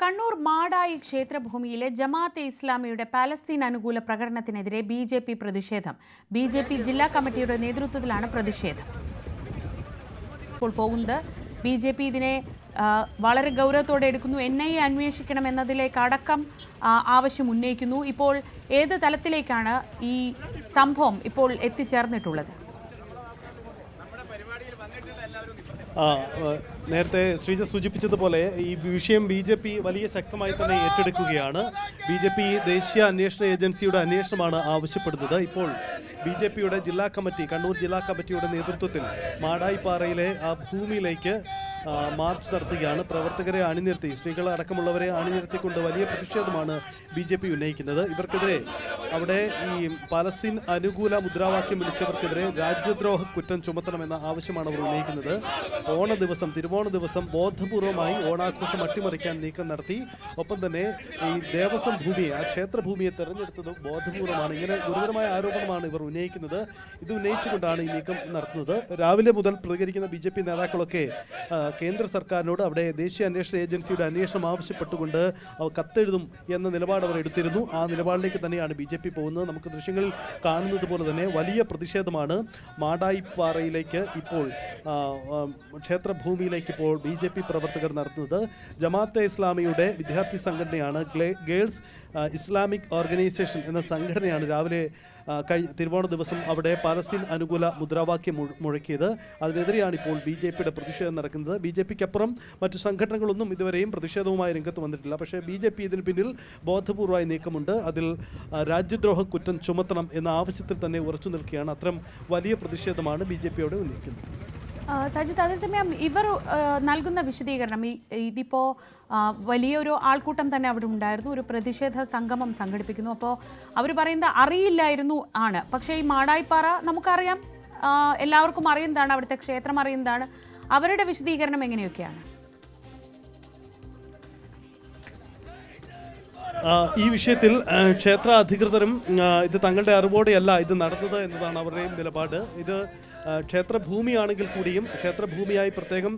കണ്ണൂർ മാടായി ക്ഷേത്രഭൂമിയിലെ ജമാഅത്തെ ഇസ്ലാമിയുടെ പാലസ്തീൻ അനുകൂല പ്രകടനത്തിനെതിരെ ബി ജെ പി പ്രതിഷേധം. ബി ജെ പി ജില്ലാ കമ്മിറ്റിയുടെ നേതൃത്വത്തിലാണ് പ്രതിഷേധം. ഇപ്പോൾ പോകുന്നത് ബി ജെ പി ഇതിനെ വളരെ ഗൗരവത്തോടെ എടുക്കുന്നു. എൻ ഐ എ അന്വേഷിക്കണം എന്നതിലേക്ക് അടക്കം ആവശ്യം ഉന്നയിക്കുന്നു. ഇപ്പോൾ ഏത് തലത്തിലേക്കാണ് ഈ സംഭവം ഇപ്പോൾ എത്തിച്ചേർന്നിട്ടുള്ളത്? ആ, ആ, നേരത്തെ ശ്രീജ സൂചിപ്പിച്ചതുപോലെ ഈ വിഷയം ബി ജെ പി വലിയ ശക്തമായി തന്നെ ഏറ്റെടുക്കുകയാണ്. ബി ജെ പി ദേശീയ അന്വേഷണ ഏജൻസിയുടെ അന്വേഷണമാണ് ആവശ്യപ്പെടുന്നത്. ഇപ്പോൾ ബി ജെ പിയുടെ ജില്ലാ കമ്മിറ്റി കണ്ണൂർ ജില്ലാ കമ്മിറ്റിയുടെ നേതൃത്വത്തിൽ മാടായിപ്പാറയിലെ ആ ഭൂമിയിലേക്ക് മാർച്ച് നടത്തുകയാണ്. പ്രവർത്തകരെ അണിനിർത്തി സ്ത്രീകൾ അടക്കമുള്ളവരെ അണിനിർത്തിക്കൊണ്ട് വലിയ പ്രതിഷേധമാണ് ബി ജെ പി ഉന്നയിക്കുന്നത്. ഇവർക്കെതിരെ അവിടെ ഈ പലസ്തീൻ അനുകൂല മുദ്രാവാക്യം വിളിച്ചവർക്കെതിരെ രാജ്യദ്രോഹ കുറ്റം ചുമത്തണമെന്ന ആവശ്യമാണ് അവർ ഉന്നയിക്കുന്നത്. ഓണ ദിവസം തിരുവോണ ദിവസം ബോധപൂർവമായി ഓണാഘോഷം അട്ടിമറിക്കാൻ നീക്കം നടത്തി. ഒപ്പം തന്നെ ഈ ദേവസ്വം ഭൂമിയെ ആ ക്ഷേത്രഭൂമിയെ തെരഞ്ഞെടുത്തത് ബോധപൂർവമാണ്. ഇങ്ങനെ ഗുരുതരമായ ആരോപണമാണ് ഇവർ ഉന്നയിക്കുന്നത്. ഇത് ഉന്നയിച്ചുകൊണ്ടാണ് ഈ നീക്കം നടത്തുന്നത്. രാവിലെ മുതൽ പ്രതികരിക്കുന്ന ബി ജെ പി നേതാക്കളൊക്കെ കേന്ദ്ര സർക്കാരിനോട് അവിടെ ദേശീയ അന്വേഷണ ഏജൻസിയുടെ അന്വേഷണം ആവശ്യപ്പെട്ടുകൊണ്ട് കത്തെഴുതും എന്ന നിലപാട് അവർ എടുത്തിരുന്നു. ആ നിലപാടിലേക്ക് തന്നെയാണ് ബി ജെ പി പോകുന്നത്. നമുക്ക് ദൃശ്യങ്ങളിൽ കാണുന്നത് പോലെ തന്നെ വലിയ പ്രതിഷേധമാണ് മാടായിപ്പാറയിലേക്ക് ഇപ്പോൾ ക്ഷേത്രഭൂമിയിലേക്ക് ഇപ്പോൾ ബി ജെ പി പ്രവർത്തകർ നടത്തുന്നത്. ജമാഅത്തെ ഇസ്ലാമിയുടെ വിദ്യാർത്ഥി സംഘടനയാണ് ഗേൾസ് ഇസ്ലാമിക് ഓർഗനൈസേഷൻ എന്ന സംഘടനയാണ് രാവിലെ ആ, കഴി തിരുവോണ ദിവസം അവിടെ പലസ്തീൻ അനുകൂല മുദ്രാവാക്യം മുഴ- മുഴക്കിയത്. അതിനെതിരെയാണ് ഇപ്പോൾ ബി ജെ പിയുടെ പ്രതിഷേധം നടക്കുന്നത്. ബി ജെ പിക്കപ്പുറം മറ്റു സംഘടനകളൊന്നും ഇതുവരെയും പ്രതിഷേധവുമായി രംഗത്ത് വന്നിട്ടില്ല. പക്ഷേ ബി ജെ പി ഇതിന് പിന്നിൽ ബോധപൂർവമായ നീക്കമുണ്ട്. അതിൽ രാജ്യദ്രോഹ കുറ്റം ചുമത്തണം എന്ന ആവശ്യത്തിൽ തന്നെ ഉറച്ചു നിൽക്കുകയാണ്. അത്തരം വലിയ പ്രതിഷേധമാണ് ബി ജെ പിയോടെ ഉന്നയിക്കുന്നത്. സജിത്ത് അതേസമയം ഇവർ നൽകുന്ന വിശദീകരണം ഈ ഇതിപ്പോ ആ, വലിയൊരു ആൾക്കൂട്ടം തന്നെ അവിടെ ഉണ്ടായിരുന്നു ഒരു പ്രതിഷേധ സംഗമം സംഘടിപ്പിക്കുന്നു. അപ്പോൾ അവർ പറയുന്നത് അറിയില്ലായിരുന്നു ആണ്. പക്ഷേ ഈ മാടായിപ്പാറ നമുക്കറിയാം എല്ലാവർക്കും അറിയുന്നതാണ് അവിടുത്തെ ക്ഷേത്രം അറിയുന്നതാണ്. അവരുടെ വിശദീകരണം എങ്ങനെയൊക്കെയാണ്? ഈ വിഷയത്തിൽ ക്ഷേത്ര അധികൃതരും ഇത് തങ്ങളുടെ അറിവോടെയല്ല ഇത് നടന്നത് എന്നതാണ് അവരുടെയും നിലപാട്. ഇത് ക്ഷേത്ര ക്ഷേത്രഭൂമിയാണെങ്കിൽ കൂടിയും ക്ഷേത്രഭൂമിയായി പ്രത്യേകം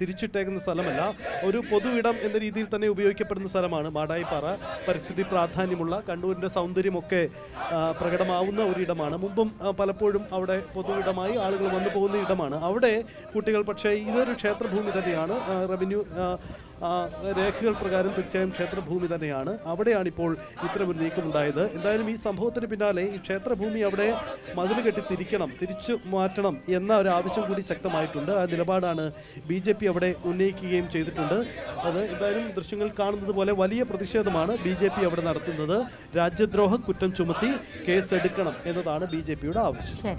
തിരിച്ചിട്ടേക്കുന്ന സ്ഥലമല്ല. ഒരു പൊതുവിടം എന്ന രീതിയിൽ തന്നെ ഉപയോഗിക്കപ്പെടുന്ന സ്ഥലമാണ് മാടായിപ്പാറ. പരിസ്ഥിതി പ്രാധാന്യമുള്ള കണ്ണൂരിന്റെ സൗന്ദര്യമൊക്കെ പ്രകടമാവുന്ന ഒരു ഇടമാണ് മുമ്പും പലപ്പോഴും അവിടെ പൊതുവിടമായി ആളുകൾ വന്നു പോകുന്ന ഇടമാണ്. അവിടെ കുട്ടികൾ പക്ഷേ ഇതൊരു ക്ഷേത്രഭൂമി തന്നെയാണ്. റവന്യൂ രേഖകൾ പ്രകാരം തീർച്ചയായും ക്ഷേത്രഭൂമി തന്നെയാണ്. അവിടെയാണ് ഇപ്പോൾ ഇത്തരമൊരു നീക്കമുണ്ടായത്. എന്തായാലും ഈ സംഭവത്തിന് പിന്നാലെ ഈ ക്ഷേത്രഭൂമി അവിടെ മതിൽ കെട്ടി തിരിക്കണം തിരിച്ചു മാറ്റണം എന്ന ഒരു ആവശ്യം കൂടി ശക്തമായിട്ടുണ്ട്. ആ നിലപാടാണ് ബി ജെ പി അവിടെ ഉന്നയിക്കുകയും ചെയ്തിട്ടുണ്ട്. അത് എന്തായാലും ദൃശ്യങ്ങൾ കാണുന്നത് പോലെ വലിയ പ്രതിഷേധമാണ് ബി ജെ പി അവിടെ നടത്തുന്നത്. രാജ്യദ്രോഹ കുറ്റം ചുമത്തി കേസ് കേസെടുക്കണം എന്നതാണ് ബി ജെ പിയുടെ ആവശ്യം.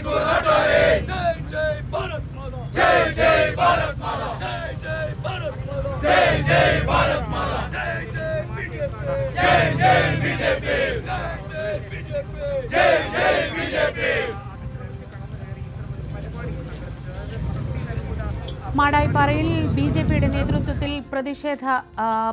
മാടായിപ്പാറയിൽ ബി ജെ പിയുടെ നേതൃത്വത്തിൽ പ്രതിഷേധ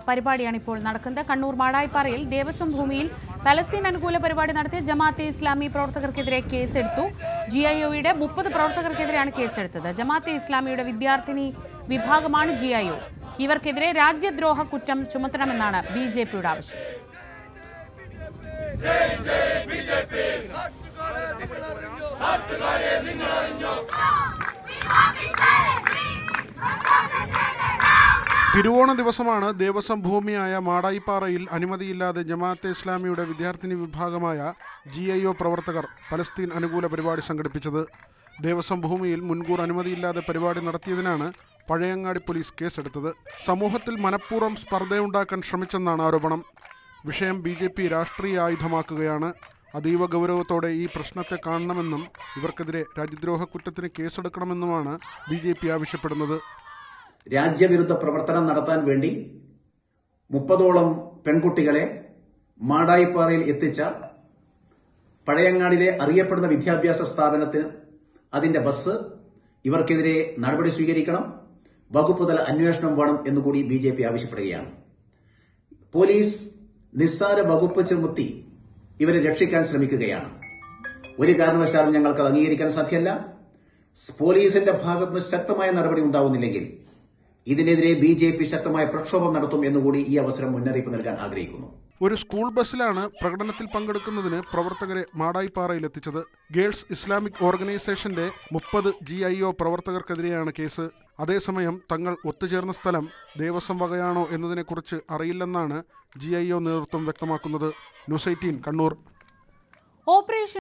പരിപാടിയാണ് ഇപ്പോൾ നടക്കുന്നത്. കണ്ണൂർ മാടായിപ്പാറയിൽ ദേവസ്വം ഭൂമിയിൽ പലസ്തീൻ അനുകൂല പരിപാടി നടത്തിയ ജമാഅത്തെ ഇസ്ലാമി പ്രവർത്തകർക്കെതിരെ കേസെടുത്തു. ജി ഐ ഒയുടെ മുപ്പത് പ്രവർത്തകർക്കെതിരെയാണ് കേസെടുത്തത്. ജമാഅത്തെ ഇസ്ലാമിയുടെ വിദ്യാർത്ഥിനി വിഭാഗമാണ് ജി ഐ ഒ. ഇവർക്കെതിരെ രാജ്യദ്രോഹ കുറ്റം ചുമത്തണമെന്നാണ് ബി ജെ പിയുടെ ആവശ്യം. തിരുവോണ ദിവസമാണ് ദേവസ്വം ഭൂമിയായ മാടായിപ്പാറയിൽ അനുമതിയില്ലാതെ ജമാഅത്തെ ഇസ്ലാമിയുടെ വിദ്യാർത്ഥിനി വിഭാഗമായ ജി ഐ ഒ പ്രവർത്തകർ പലസ്തീൻ അനുകൂല പരിപാടി സംഘടിപ്പിച്ചത്. ദേവസ്വം ഭൂമിയിൽ മുൻകൂർ അനുമതിയില്ലാതെ പരിപാടി നടത്തിയതിനാണ് പഴയങ്ങാടി പോലീസ് കേസെടുത്തത്. സമൂഹത്തിൽ മനഃപൂർവം സ്പർദ്ധയുണ്ടാക്കാൻ ശ്രമിച്ചെന്നാണ് ആരോപണം. വിഷയം ബി ജെ പി രാഷ്ട്രീയ ആയുധമാക്കുകയാണ്. അതീവ ഗൗരവത്തോടെ ഈ പ്രശ്നത്തെ കാണണമെന്നും ഇവർക്കെതിരെ രാജ്യദ്രോഹ കുറ്റത്തിന് കേസെടുക്കണമെന്നുമാണ് ബി ആവശ്യപ്പെടുന്നത്. രാജ്യവിരുദ്ധ പ്രവർത്തനം നടത്താൻ വേണ്ടി മുപ്പതോളം പെൺകുട്ടികളെ മാടായിപ്പാറയിൽ എത്തിച്ച പഴയങ്ങാടിലെ അറിയപ്പെടുന്ന വിദ്യാഭ്യാസ സ്ഥാപനത്തിന് അതിന്റെ ബസ് ഇവർക്കെതിരെ നടപടി സ്വീകരിക്കണം വകുപ്പ് തല അന്വേഷണം വേണം എന്നുകൂടി ബി ജെ പി ആവശ്യപ്പെടുകയാണ്. പോലീസ് നിസ്സാര വകുപ്പ് ചുമത്തി ഇവരെ രക്ഷിക്കാൻ ശ്രമിക്കുകയാണ്. ഒരു കാരണവശാലും ഞങ്ങൾക്ക് അംഗീകരിക്കാൻ സാധ്യമല്ല. പോലീസിന്റെ ഭാഗത്ത് ശക്തമായ നടപടി ഉണ്ടാവുന്നില്ലെങ്കിൽ ഇതിനെതിരെ ബി ജെ പി ശക്തമായ പ്രക്ഷോഭം നടത്തും എന്നുകൂടി ഈ അവസരം മുന്നറിയിപ്പ് നൽകാൻ ആഗ്രഹിക്കുന്നു. ഒരു സ്കൂൾ ബസ്സിലാണ് പ്രകടനത്തിൽ പങ്കെടുക്കുന്നതിന് പ്രവർത്തകരെ മാടായിപ്പാറയിലെത്തിച്ചത് ഗേൾസ് ഇസ്ലാമിക് ഓർഗനൈസേഷന്റെ മുപ്പത് ജി ഐ ഒ പ്രവർത്തകർക്കെതിരെയാണ് കേസ്. അതേസമയം തങ്ങൾ ഒത്തുചേർന്ന സ്ഥലം ദേവസ്വം വകയാണോ എന്നതിനെക്കുറിച്ച് അറിയില്ലെന്നാണ് ജി ഐ ഒ നേതൃത്വം വ്യക്തമാക്കുന്നത്. News eighteen Kannur. ഓപ്പറേഷൻ